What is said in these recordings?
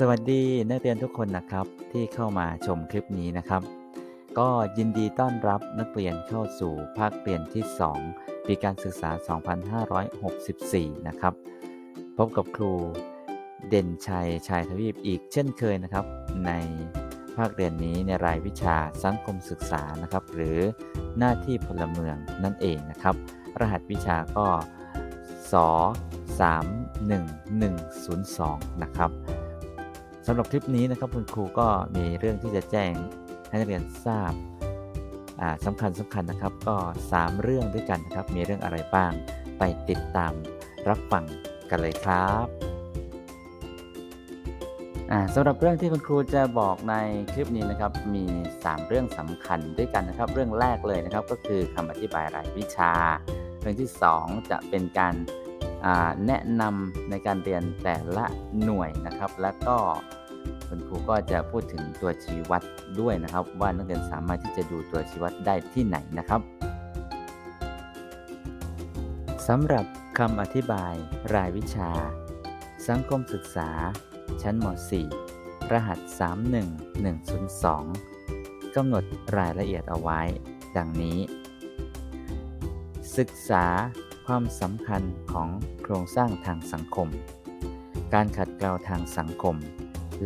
สวัสดีนักเรียนทุกคนนะครับที่เข้ามาชมคลิปนี้นะครับ ก็ยินดีต้อนรับนักเรียนเข้าสู่ภาคเรียนที่ 2 ปีการศึกษา 2564 นะครับ พบกับครูเด่นชัยชายทวีปอีกเช่นเคยนะครับ ในภาคเรียนนี้ในรายวิชาสังคมศึกษานะครับ หรือหน้าที่พลเมืองนั่นเองนะครับ รหัสวิชาก็ส31102 นะครับ สำหรับคลิปนี้นะครับคุณครูก็มีเรื่องที่จะแจ้งให้นักเรียนทราบสำคัญสำคัญนะครับ ก็ 3 เรื่องด้วยกันนะครับ มีเรื่องอะไรบ้างไปติดตามรับฟังกันเลยครับสำหรับเรื่องที่คุณครูจะบอกในคลิปนี้นะครับ มี 3 เรื่องสำคัญด้วยกันนะครับ เรื่องแรกเลยนะครับก็คือคำอธิบายรายวิชา เรื่องที่ 2 จะเป็นการ แนะนำในการเรียนแต่ละหน่วยนะครับ แล้วก็คุณครูก็จะพูดถึงตัวชี้วัดด้วยนะครับ ว่านักเรียนสามารถที่จะดูตัวชี้วัดได้ที่ไหนนะครับสำหรับคำอธิบายรายวิชา สังคมศึกษา ชั้นม .4 รหัส 31102 กำหนดรายละเอียดเอาไว้ ดังนี้ ศึกษา ความสำคัญของโครงสร้างทางสังคม การขัดเกลาทางสังคม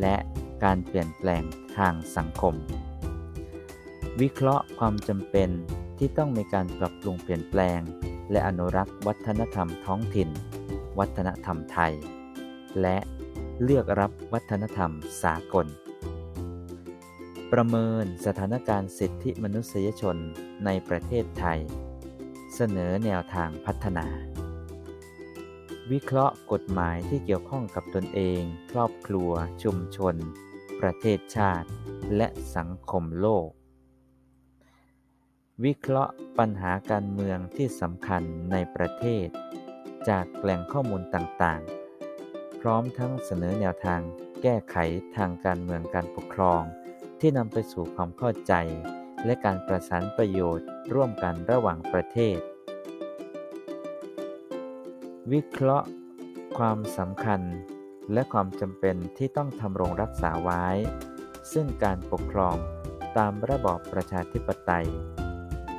และการเปลี่ยนแปลงทางสังคม วิเคราะห์ความจำเป็นที่ต้องมีการปรับปรุงเปลี่ยนแปลง และอนุรักษ์วัฒนธรรมท้องถิ่น วัฒนธรรมไทย และเลือกรับวัฒนธรรมสากล ประเมินสถานการณ์สิทธิมนุษยชนในประเทศไทย เสนอแนวทางพัฒนา วิเคราะห์กฎหมายที่เกี่ยวข้องกับตนเอง ครอบครัว ชุมชน ประเทศชาติ และสังคมโลก วิเคราะห์ปัญหาการเมืองที่สำคัญในประเทศ จากแหล่งข้อมูลต่างๆ พร้อมทั้งเสนอแนวทางแก้ไขทางการเมืองการปกครอง ที่นำไปสู่ความเข้าใจ และการประสานประโยชน์ร่วมกันระหว่างประเทศ วิเคราะห์ ความสำคัญ และความจำเป็นที่ต้องทำรงรักษาไว้ ซึ่งการปกครองตามระบอบประชาธิปไตย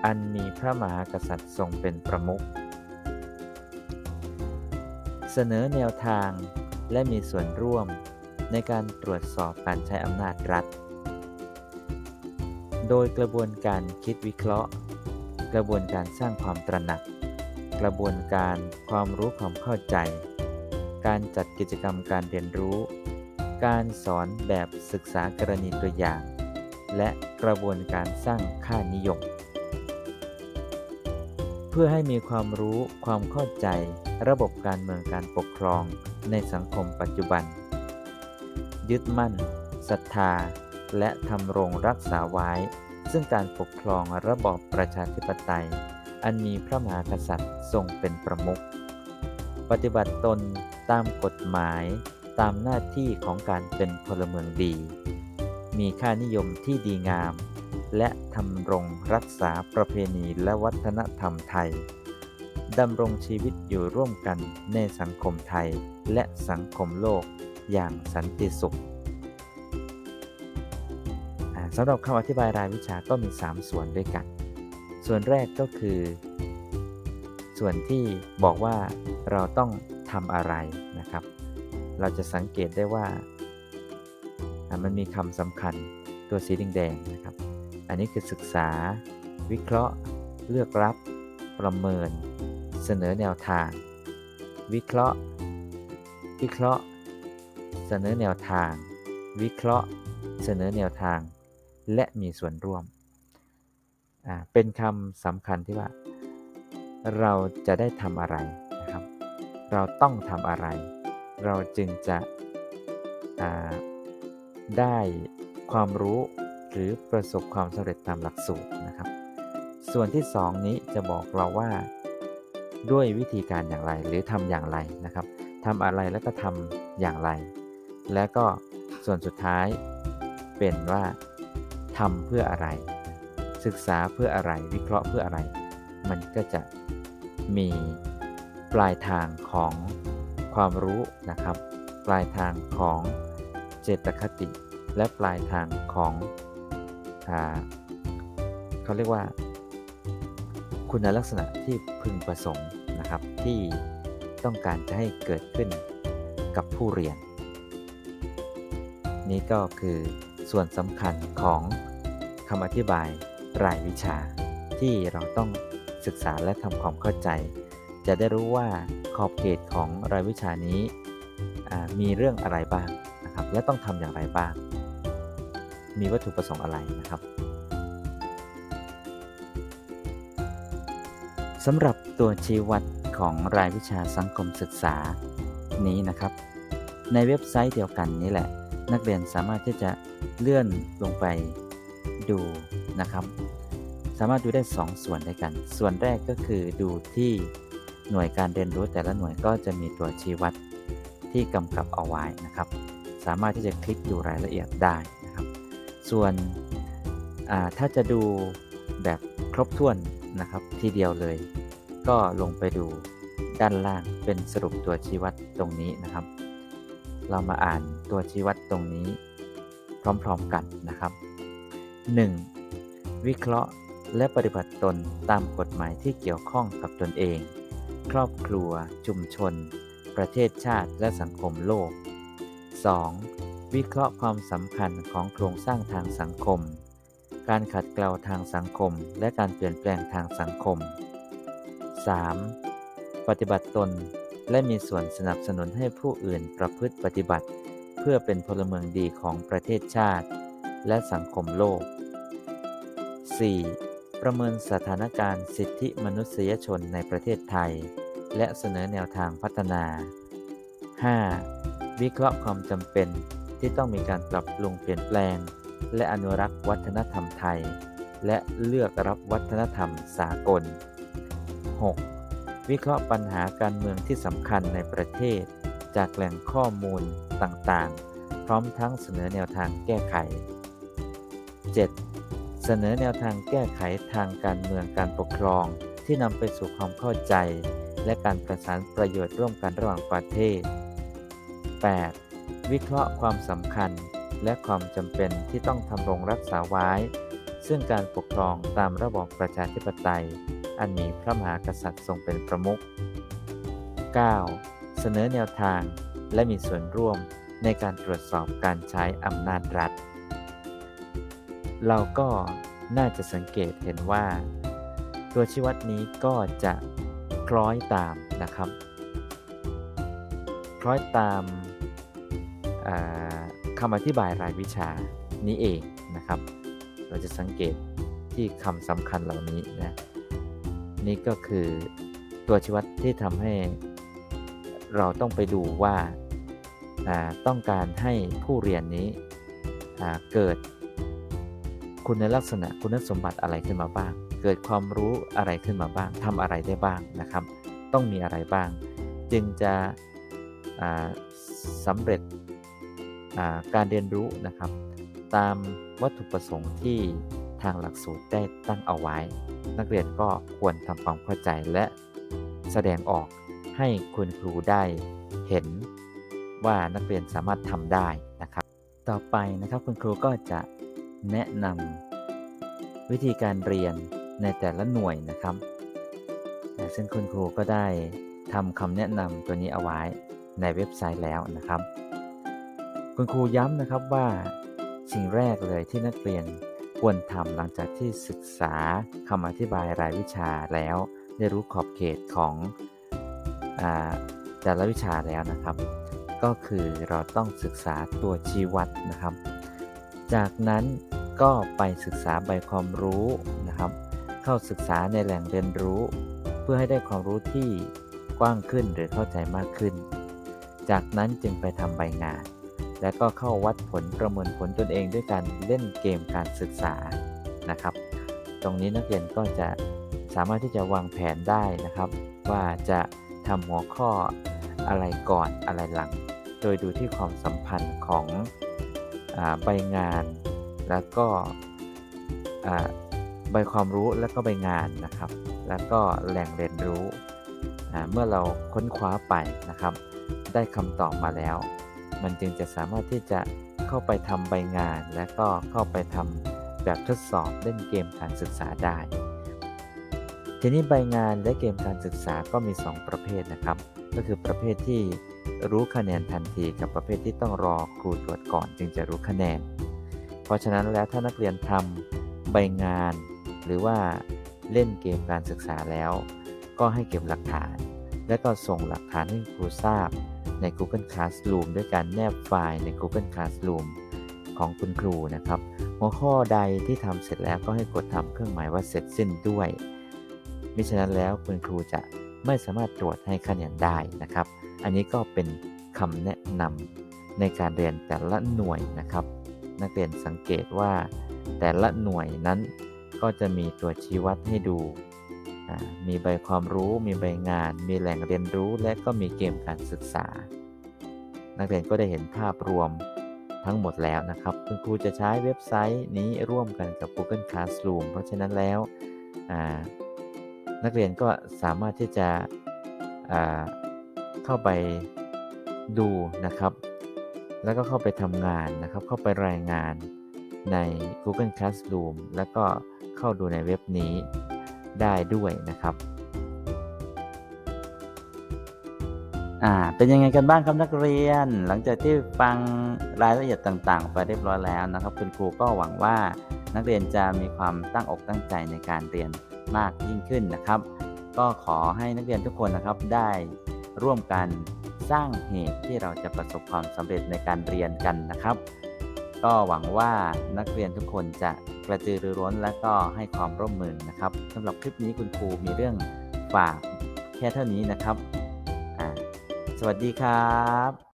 อันมีพระมหากษัตริย์ทรงเป็นประมุขเสนอแนวทางและมีส่วนร่วมในการตรวจสอบการใช้อำนาจรัฐ โดยกระบวนการคิดวิเคราะห์ กระบวนการสร้างความตระหนัก กระบวนการความรู้ความเข้าใจ การจัดกิจกรรมการเรียนรู้ การสอนแบบศึกษากรณีตัวอย่าง และกระบวนการสร้างค่านิยม เพื่อให้มีความรู้ความเข้าใจ ระบบการเมืองการปกครองในสังคมปัจจุบัน ยึดมั่นศรัทธา และทำรงรักษาไว้ ซึ่งการปกครองระบอบประชาธิปไตย อันมีพระมหากษัตริย์ทรงเป็นประมุข ปฏิบัติตนตามกฎหมายตามหน้าที่ของการเป็นพลเมืองดี มีค่านิยมที่ดีงาม และทำรงรักษาประเพณีและวัฒนธรรมไทยดำรงชีวิตอยู่ร่วมกันในสังคมไทยและสังคมโลกอย่างสันติสุข สำหรับคำอธิบายรายวิชาก็มี 3 ส่วนด้วยกัน ส่วนแรกก็คือ ส่วนที่บอกว่าเราต้องทำอะไรนะครับ เราจะสังเกตได้ว่า มันมีคำสำคัญตัวสีแดงๆนะครับ อันนี้คือศึกษา วิเคราะห์ เลือกรับ ประเมิน เสนอแนวทาง วิเคราะห์ วิเคราะห์ เสนอแนวทาง วิเคราะห์ เสนอแนวทาง และมีส่วนร่วม เป็นคำสำคัญที่ว่า เราจะได้ทำอะไรนะครับ เราต้องทำอะไร เราจึงจะได้ความรู้หรือประสบความสำเร็จตามหลักสูตรนะครับ ส่วนที่ 2 นี้จะบอกเราว่าด้วยวิธีการอย่างไรหรือทำอย่างไรนะครับทำอะไรแล้วก็ทำอย่างไร และก็ส่วนสุดท้ายเป็นว่า ทำเพื่ออะไร ศึกษาเพื่ออะไร วิเคราะห์เพื่ออะไร มันก็จะมีปลายทางของความรู้นะครับ ปลายทางของเจตคติ และปลายทางของอเขาเรียกว่า คุณลักษณะที่พึงประสงค์นะครับที่ต้องการจะให้เกิดขึ้นกับผู้เรียน นี่ก็คือส่วนสำคัญของ คำอธิบายรายวิชา ที่เราต้องศึกษาและทำความเข้าใจ จะได้รู้ว่าขอบเขตของรายวิชานี้มีเรื่องอะไรบ้างนะครับ และต้องทำอย่างไรบ้าง มีวัตถุประสงค์อะไรนะครับสำหรับตัวชี้วัดของรายวิชาสังคมศึกษานี้นะครับ ในเว็บไซต์เดียวกันนี้แหละ นักเรียนสามารถที่จะเลื่อนลงไป ดูนะครับ สามารถดูได้ 2 ส่วนด้วยกัน ส่วนแรกก็คือดูที่หน่วยการเรียนรู้แต่ละหน่วยก็จะมีตัวชี้วัดที่กำกับเอาไว้นะครับ สามารถที่จะคลิกดูรายละเอียดได้นะครับ ส่วนถ้าจะดูแบบครบถ้วนนะครับทีเดียวเลย ก็ลงไปดูด้านล่างเป็นสรุปตัวชี้วัดตรงนี้นะครับ เรามาอ่านตัวชี้วัดตรงนี้พร้อมๆกันนะครับ 1. วิเคราะห์และปฏิบัติตนตามกฎหมายที่เกี่ยวข้องกับตนเอง ครอบครัว ชุมชน ประเทศชาติและสังคมโลก 2. วิเคราะห์ความสำคัญของโครงสร้างทางสังคม การขัดเกลาทางสังคม และการเปลี่ยนแปลงทางสังคม 3. ปฏิบัติตนและมีส่วนสนับสนุนให้ผู้อื่นประพฤติปฏิบัติ เพื่อเป็นพลเมืองดีของประเทศชาติ และสังคมโลก 4. ประเมินสถานการณ์สิทธิมนุษยชนในประเทศไทย และเสนอแนวทางพัฒนา 5. วิเคราะห์ความจำเป็นที่ต้องมีการปรับปรุงเปลี่ยนแปลง และอนุรักษ์วัฒนธรรมไทย และเลือกรับวัฒนธรรมสากล 6. วิเคราะห์ปัญหาการเมืองที่สำคัญในประเทศ จากแหล่งข้อมูลต่างๆ พร้อมทั้งเสนอแนวทางแก้ไข สนอแนวทางแก้ไขทางการเมืองการปกครอง ที่นำไปสู่ความเข้าใจ และการประสานประโยชน์ร่วมกันระหว่างประเทศ 8. วิเคราะห์ความสำคัญ และความจำเป็นที่ต้องทำรงรักษาไว้ ซึ่งการปกครองตามระบอบประชาธิปไตย อันมีพระมหากษัตริย์ทรงเป็นประมุข 9. เสนอแนวทางและมีส่วนร่วมในการตรวจสอบการใช้อำนาจรัฐ เราก็น่าจะสังเกตเห็นว่า ตัวชี้วัดนี้ก็จะคล้อยตามนะครับ คล้อยตามคำอธิบายรายวิชานี้เองนะครับ เราจะสังเกตที่คำสำคัญเหล่านี้นะนี่ก็คือตัวชี้วัดที่ทำให้เราต้องไปดูว่าต้องการให้ผู้เรียนนี้เกิด คุณลักษณะคุณสมบัติอะไรขึ้นมาบ้าง เกิดความรู้อะไรขึ้นมาบ้างทำอะไรได้บ้างนะครับ ต้องมีอะไรบ้าง จึงจะสำเร็จการเรียนรู้นะครับ ตามวัตถุประสงค์ที่ทางหลักสูตรได้ตั้งเอาไว้ นักเรียนก็ควรทำความเข้าใจและแสดงออกให้คุณครูได้เห็นว่านักเรียนสามารถทำได้นะครับ ต่อไปนะครับคุณครูก็จะ แนะนำวิธีการเรียนในแต่ละหน่วยนะครับ ซึ่งคุณครูก็ได้ทำคำแนะนำตัวนี้เอาไว้ในเว็บไซต์แล้วนะครับ คุณครูย้ำนะครับว่าสิ่งแรกเลยที่นักเรียนควรทำหลังจากที่ศึกษาคำอธิบายรายวิชาแล้ว ได้รู้ขอบเขตของอแต่ละวิชาแล้วนะครับ ก็คือเราต้องศึกษาตัวชี้วัดนะครับ จากนั้นก็ไปศึกษาใบความรู้นะครับ เข้าศึกษาในแหล่งเรียนรู้ เพื่อให้ได้ความรู้ที่กว้างขึ้นหรือเข้าใจมากขึ้น จากนั้นจึงไปทำใบงาน และก็เข้าวัดผลประเมินผลตนเองด้วยการเล่นเกมการศึกษานะครับ ตรงนี้นักเรียนก็จะสามารถที่จะวางแผนได้นะครับ ว่าจะทำหัวข้ออะไรก่อนอะไรหลัง โดยดูที่ความสัมพันธ์ของ ใบงาน แล้วก็ใบความรู้แล้วก็ใบงานนะครับ แล้วก็แหล่งเรียนรู้ เมื่อเราค้นคว้าไปนะครับ ได้คำตอบมาแล้ว มันจึงจะสามารถที่จะเข้าไปทำใบงาน และก็เข้าไปทำแบบทดสอบเล่นเกมการศึกษาได้ ทีนี้ใบงานและเกมการศึกษาก็มี 2 ประเภทนะครับ ก็คือประเภทที่ รู้คะแนนทันทีกับประเภทที่ต้องรอครูตรวจก่อนจึงจะรู้คะแนน เพราะฉะนั้นแล้วถ้านักเรียนทำใบงาน หรือว่าเล่นเกมการศึกษาแล้ว ก็ให้เก็บหลักฐาน และก็ส่งหลักฐานให้ครูทราบใน Google Classroom ด้วยการแนบไฟล์ใน Google Classroom ของคุณครูนะครับ หัวข้อใดที่ทำเสร็จแล้วก็ให้กดทำเครื่องหมายว่าเสร็จสิ้นด้วยมิฉะนั้นแล้วคุณครูจะไม่สามารถตรวจให้คะแนนได้นะครับ อันนี้ก็เป็นคำแนะนำในการเรียนแต่ละหน่วยนะครับ นักเรียนสังเกตว่าแต่ละหน่วยนั้นก็จะมีตัวชี้วัดให้ดู มีใบความรู้ มีใบงาน มีแหล่งเรียนรู้ และก็มีเกมการศึกษา นักเรียนก็ได้เห็นภาพรวมทั้งหมดแล้วนะครับ คุณครูจะใช้เว็บไซต์นี้ร่วมกันกับ Google Classroom เพราะฉะนั้นแล้ว นักเรียนก็สามารถที่จะ เข้าไปดูนะครับ แล้วก็เข้าไปทำงานนะครับ เข้าไปรายงานใน Google Classroom แล้วก็เข้าดูในเว็บนี้ได้ด้วยนะครับ อ่า เป็นยังไงกันบ้างครับนักเรียน หลังจากที่ฟังรายละเอียดต่างๆ ไปเรียบร้อยแล้วนะครับ คุณครูก็หวังว่านักเรียนจะมีความตั้งอกตั้งใจในการเรียนมากยิ่งขึ้นนะครับ ก็ขอให้นักเรียนทุกคนนะครับได้ ร่วมกันสร้างเหตุที่เราจะประสบความสำเร็จในการเรียนกันนะครับ ก็หวังว่านักเรียนทุกคนจะกระตือรือร้นและก็ให้ความร่วมมือนะครับสำหรับคลิปนี้คุณครูมีเรื่องฝากแค่เท่านี้นะครับ สวัสดีครับ